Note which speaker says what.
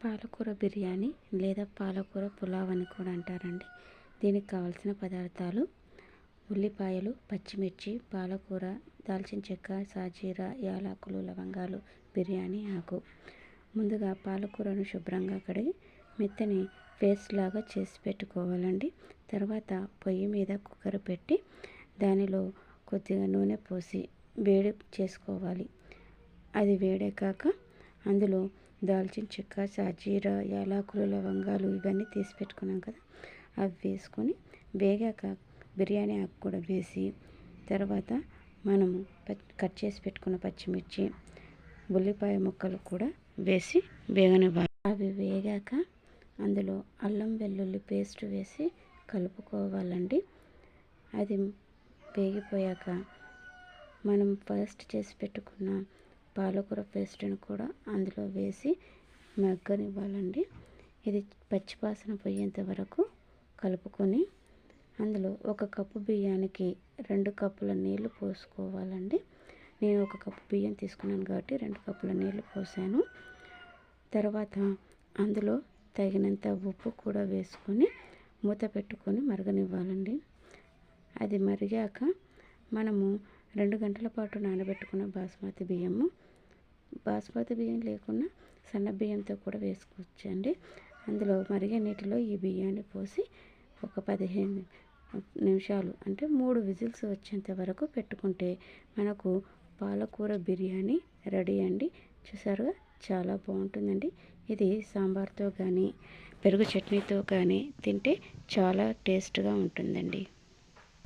Speaker 1: పాలకూర బిర్యానీ లేదా పాలకూర పులావ్ అని కూడా అంటారండి. దీనికి కావాల్సిన పదార్థాలు ఉల్లిపాయలు పచ్చిమిర్చి పాలకూర దాల్చిన చెక్క సాజీర యాలకులు లవంగాలు బిర్యానీ ఆకు. ముందుగా పాలకూరను శుభ్రంగా కడిగి మెత్తని పేస్ట్ లాగా చేసి పెట్టుకోవాలండి. తర్వాత పొయ్యి మీద కుక్కర్ పెట్టి దానిలో కొద్దిగా నూనె పోసి వేడి చేసుకోవాలి. అది వేడెక్కాక అందులో దాల్చిన చెక్క సాజీర యాలకులు లవంగాలు ఇవన్నీ తీసి పెట్టుకున్నాం కదా. అవి వేసుకొని వేగాక బిర్యానీ ఆకు కూడా వేసి తర్వాత మనము కట్ చేసి పెట్టుకున్న పచ్చిమిర్చి ఉల్లిపాయ ముక్కలు కూడా వేసి వేగనివ్వాలి. అవి వేగాక అందులో అల్లం వెల్లుల్లి పేస్ట్ వేసి కలుపుకోవాలండి. అది వేగిపోయాక మనం ఫస్ట్ చేసి పెట్టుకున్న పాలకూర పేస్ట్ని కూడా అందులో వేసి మగ్గనివ్వాలండి. ఇది పచ్చిపాసన పోయేంత వరకు కలుపుకొని అందులో ఒక కప్పు బియ్యానికి రెండు కప్పుల నీళ్ళు పోసుకోవాలండి. నేను ఒక కప్పు బియ్యం తీసుకున్నాను కాబట్టి రెండు కప్పుల నీళ్ళు పోసాను. తర్వాత అందులో తగినంత ఉప్పు కూడా వేసుకొని మూత పెట్టుకొని మరగనివ్వాలండి. అది మరిగాక మనము రెండు గంటల పాటు నానబెట్టుకున్న బాస్మతి బియ్యము బాస్మతి బియ్యం లేకుండా సన్న బియ్యంతో కూడా వేసుకోవచ్చండి. అందులో మరిగే నీటిలో ఈ బియ్యాన్ని పోసి ఒక పదిహేను నిమిషాలు అంటే మూడు విజిల్స్ వచ్చేంత వరకు పెట్టుకుంటే మనకు పాలకూర బిర్యానీ రెడీ అండి. చూసారుగా? చాలా బాగుంటుందండి. ఇది సాంబార్తో కానీ పెరుగు చట్నీతో కానీ తింటే చాలా టేస్ట్గా ఉంటుందండి.